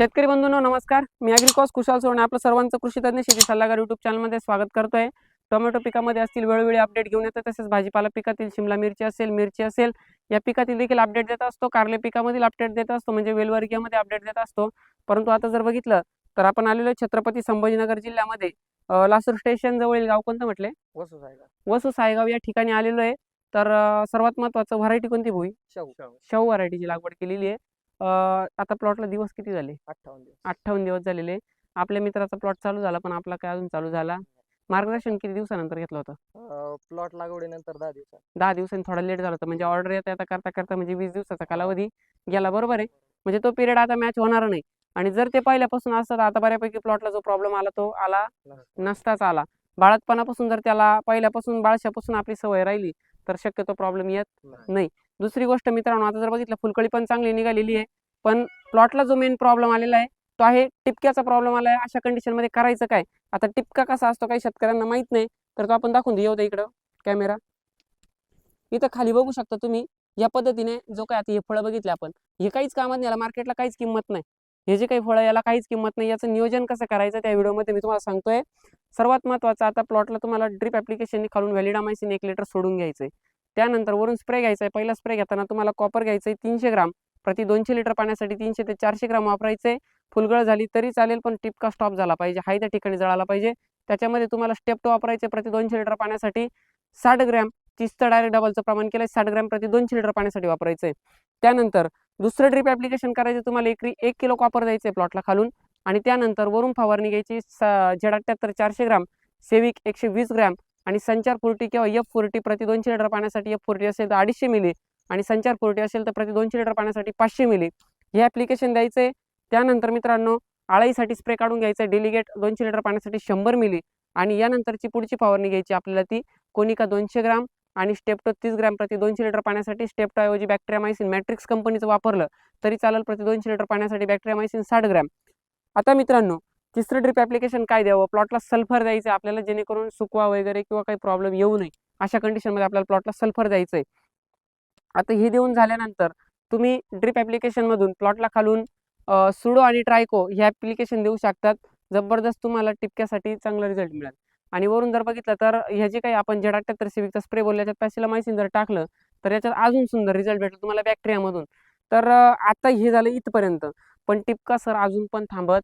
शेतकरी बंधूंनो नमस्कार. मी अग्रिकॉस कुशाल सोडणे आपलं सर्वांचं कृषी तज्ञ शेती सल्लागार युट्यूब चॅनलमध्ये स्वागत करतोय. टोमॅटो पिकामध्ये असतील वेळोवेळी अपडेट घेऊन येतात तसेच भाजीपाला पिकातील शिमला मिरची असेल मिरची असेल या पिकातील देखील अपडेट देत असतो. कारले पिकामधील अपडेट देत असतो. म्हणजे वेलवर्गीयामध्ये अपडेट देत असतो. परंतु आता जर बघितलं तर आपण आलेलो छत्रपती संभाजीनगर जिल्ह्यामध्ये. लासूर स्टेशन जवळील गाव कोणतं म्हटले? वसू साहेब वसू सायगाव या ठिकाणी आलेलो आहे. तर सर्वात महत्वाचं व्हरायटी कोणती भुई? शाहू. शाहू व्हरायटीची लागवड केलेली आहे. आता प्लॉटला दिवस किती झाले? अठ्ठावन्न दिवस. अठ्ठावन्न दिवस झालेले. आपल्या मित्राचा प्लॉट चालू झाला पण आपला काय अजून चालू झाला? मार्गदर्शन किती दिवसानंतर घेतलं होतं? प्लॉट लागवडीनंतर दहा दिवसात. दहा दिवसांनी थोडा लेट झाला होता. म्हणजे ऑर्डर येता येता करता करता म्हणजे वीस दिवसाचा कालावधी गेला बरोबर आहे? म्हणजे तो पिरियड आता मॅच होणार नाही. आणि जर ते पहिल्यापासून असतं तर आता बऱ्यापैकी प्लॉटला जो प्रॉब्लेम आला तो आला नसतं. नसताच आला. बाळातपणापासून जर त्याला पहिल्यापासून बाळशापासून आपली सवय राहिली तर शक्यतो प्रॉब्लेम येत नाही. दुसरी गोष्ट मित्रांनो आता जर बघितलं फुलकळी पण चांगली निघालेली आहे. पण प्लॉटला जो मेन प्रॉब्लेम आलेला आहे तो आहे टिपक्याचा प्रॉब्लेम आला आहे अशा कंडिशनमध्ये करायचं काय? आता टिपका कसा असतो काही शेतकऱ्यांना माहीत नाही तर तो आपण दाखवून देऊ इकडं कॅमेरा इथं खाली बघू शकता तुम्ही या पद्धतीने जो काय आता हे फळं बघितले आपण हे काहीच कामात नाही याला मार्केटला काहीच किंमत नाही. हे जे काही फळं याला काहीच किंमत नाही याचं नियोजन कसं करायचं त्या व्हिडिओमध्ये मी तुम्हाला सांगतोय. सर्वात महत्त्वाचं आता प्लॉटला तुम्हाला ड्रिप ॲप्लिकेशनने खालून व्हॅलिडामायसिन एक लिटर सोडून घ्यायचंय. त्यानंतर वरून स्प्रे घ्यायचा आहे पहिला स्प्रे घेताना तुम्हाला कॉपर घ्यायचं आहे तीनशे ग्राम. प्रति दोनशे लिटर पाण्यासाठी तीनशे ते चारशे ग्राम वापरायचे. फुलगळ झाली तरी चालेल पण टिपका स्टॉप झाला पाहिजे. हाय त्या ठिकाणी जळाला पाहिजे. त्याच्यामध्ये तुम्हाला स्टेप वापरायचे प्रति दोनशे लिटर पाण्यासाठी साठ ग्रॅम. तीसचं डायरेक्ट डबलचं प्रमाण केलं साठ ग्रॅम प्रति दोनशे लिटर पाण्यासाठी वापरायचं. आहे त्यानंतर दुसरं ड्रिप ॲप्लिकेशन करायचं तुम्हाला एकरी एक किलो कॉपर द्यायचं आहे प्लॉटला खालून. आणि त्यानंतर वरून फवारणी घ्यायची झेड अठ्ठ्याहत्तर चारशे ग्राम. सेविक एकशे वीस ग्रॅम. आणि संचार फुरटी किंवा एफ फुरटी प्रति दोनशे लिटर पाण्यासाठी एफ फुरटी असेल तर अडीचशे मिली आणि संचार फुरटी असेल तर प्रति दोनशे लिटर पाण्यासाठी पाचशे मिली हे ॲप्लिकेशन द्यायचं. आहे त्यानंतर मित्रांनो आळाईसाठी स्प्रे काढून घ्यायचा. आहे डेलिगेट दोनशे लिटर पाण्यासाठी शंभर मिली आणि यानंतरची पुढची फवारणी घ्यायची आपल्याला ती कोनिका दोनशे ग्राम आणि स्टेप्टो तीस ग्रॅम प्रति दोनशे लिटर पाण्यासाठी स्टेप्टोऐवजी बॅक्टेरियामायसिन मॅट्रिक्स कंपनीचं वापरलं तरी चालेल प्रति दोनशे लिटर पाण्यासाठी बॅक्टेरियामायसिन साठ ग्रॅम. आता मित्रांनो तिसरं ड्रिप ॲप्लिकेशन काय द्यावं? प्लॉटला सल्फर द्यायचं आहे आपल्याला जेणेकरून सुकवा वगैरे किंवा काही प्रॉब्लेम येऊ नये. अशा कंडिशनमध्ये आपल्याला प्लॉटला सल्फर द्यायचं आहे. आता हे देऊन झाल्यानंतर तुम्ही ड्रिप ॲप्लिकेशनमधून प्लॉटला खालून सुडो आणि ट्रायको हे ॲप्लिकेशन देऊ शकतात. जबरदस्त तुम्हाला टिपक्यासाठी चांगला रिझल्ट मिळेल. आणि वरून जर बघितलं तर ह्या जे काही आपण जेड अठ्ठ्याहत्तर सिविकचा स्प्रे बोलले याच्यात पॅसिला मायसिन जर टाकलं तर याच्यात अजून सुंदर रिझल्ट भेटेल तुम्हाला बॅक्टेरियामधून तर आता हे झालं इथपर्यंत. पण टिपका सर अजून पण थांबत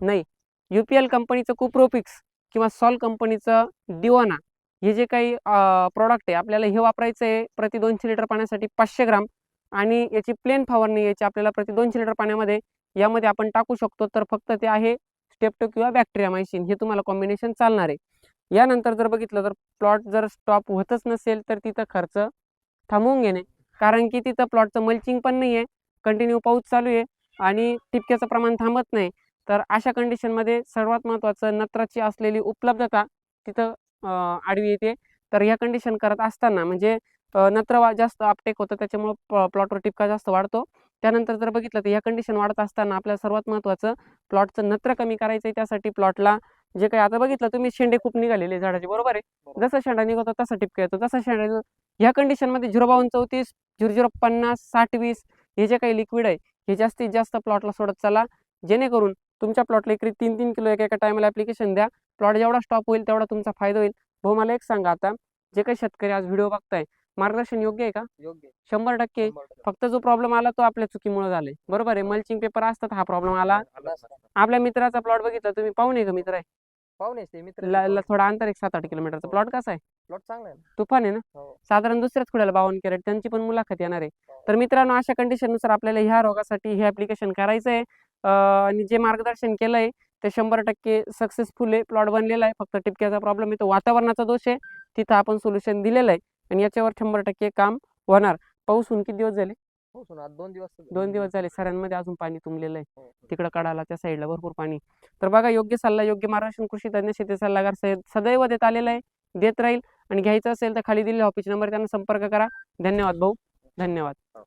नाही. युपीएल कंपनीचं कुप्रोपिक्स किंवा सॉल कंपनीचं दिवाना हे जे काही प्रॉडक्ट आहे आपल्याला हे वापरायचं आहे प्रति दोनशे लिटर पाण्यासाठी पाचशे ग्राम आणि याची प्लेन फवारणी याची आपल्याला प्रति दोनशे लिटर पाण्यामध्ये यामध्ये आपण टाकू शकतो. तर फक्त ते आहे स्टेप्टो किंवा बॅक्टेरिया मायसिन हे तुम्हाला कॉम्बिनेशन चालणार आहे. यानंतर जर बघितलं तर प्लॉट जर स्टॉप होतच नसेल तर तिथं खर्च थांबवून घेणे. कारण की तिथं प्लॉटचं मल्चिंग पण नाही आहे कंटिन्यू पाऊस चालू आहे आणि टिपक्याचं प्रमाण थांबत नाही. तर अशा कंडिशनमध्ये सर्वात महत्त्वाचं नत्राची असलेली उपलब्धता तिथं आडवी येते. तर ह्या कंडिशन करत असताना म्हणजे नत्र जास्त अपटेक होतं त्याच्यामुळं प्लॉटवर टिपका जास्त वाढतो. त्यानंतर जर बघितलं तर ह्या कंडिशन वाढत असताना आपल्याला सर्वात महत्त्वाचं प्लॉटचं नत्र कमी करायचं आहे त्यासाठी प्लॉटला जे काही आता बघितलं तुम्ही शेंडे खूप निघालेले झाडाचे बरोबर आहे? जसा शेंडा निघतो तसा टिपका येतो. तसा शेंडा ह्या कंडिशनमध्ये झिरो बावन्न चौतीस झिरो झिरो पन्नास साठ वीस हे जे काही लिक्विड आहे हे जास्तीत जास्त प्लॉटला सोडत चला जेणेकरून तुमच्या प्लॉटला एकरी तीन तीन किलो एका एका टायमाला ॲप्लिकेशन द्या. प्लॉट जेवढा स्टॉप होईल तेवढा तुमचा फायदा होईल. भाऊ मला एक सांगा आता. जे काही शेतकरी आज व्हिडिओ बघताय मार्गदर्शन योग्य आहे का? योग्य शंभर टक्के. फक्त जो प्रॉब्लेम आला तो आपल्या चुकीमुळे झालाय. बरोबर आहे? मल्चिंग पेपर असतात हा प्रॉब्लेम आला. आपल्या मित्राचा प्लॉट बघितला तुम्ही आहे का मित्र आहे? ला- थोडा अंतर एक सात आठ किलोमीटरचा. हो. प्लॉट कसा आहे? प्लॉट चांगला आहे तुफान आहे ना? हो. साधारण दुसऱ्याच खुड्याला बावन्न कॅरेट. त्यांची पण मुलाखत येणार आहे. तर मित्रांनो अशा कंडिशननुसार आपल्याला ह्या रोगासाठी हे ऍप्लिकेशन करायचं आहे आणि जे मार्गदर्शन केलंय ते शंभर टक्के सक्सेसफुल आहे. प्लॉट बनलेला आहे. फक्त टिपक्याचा प्रॉब्लेम आहे. तो वातावरणाचा दोष आहे. तिथं आपण सोल्युशन दिलेलं आहे. आणि याच्यावर शंभर टक्के काम होणार. पाऊस होऊन किती दिवस झाले? दोन दिवस झाले. दोन दिवस झाले. सऱ्यांमध्ये अजून पाणी तुंबलेलं आहे. हो, हो. तिकडं कडाला त्या साईडला भरपूर पाणी. तर बघा योग्य सल्ला योग्य मार्गदर्शन. कृषी तज्ञ शेती सल्लागार सैद सदैव देत आलेला आहे. देत राहील. आणि घ्यायचं असेल तर खाली दिलेल्या ऑफिस नंबर त्यांना संपर्क करा. धन्यवाद भाऊ. धन्यवाद. हो.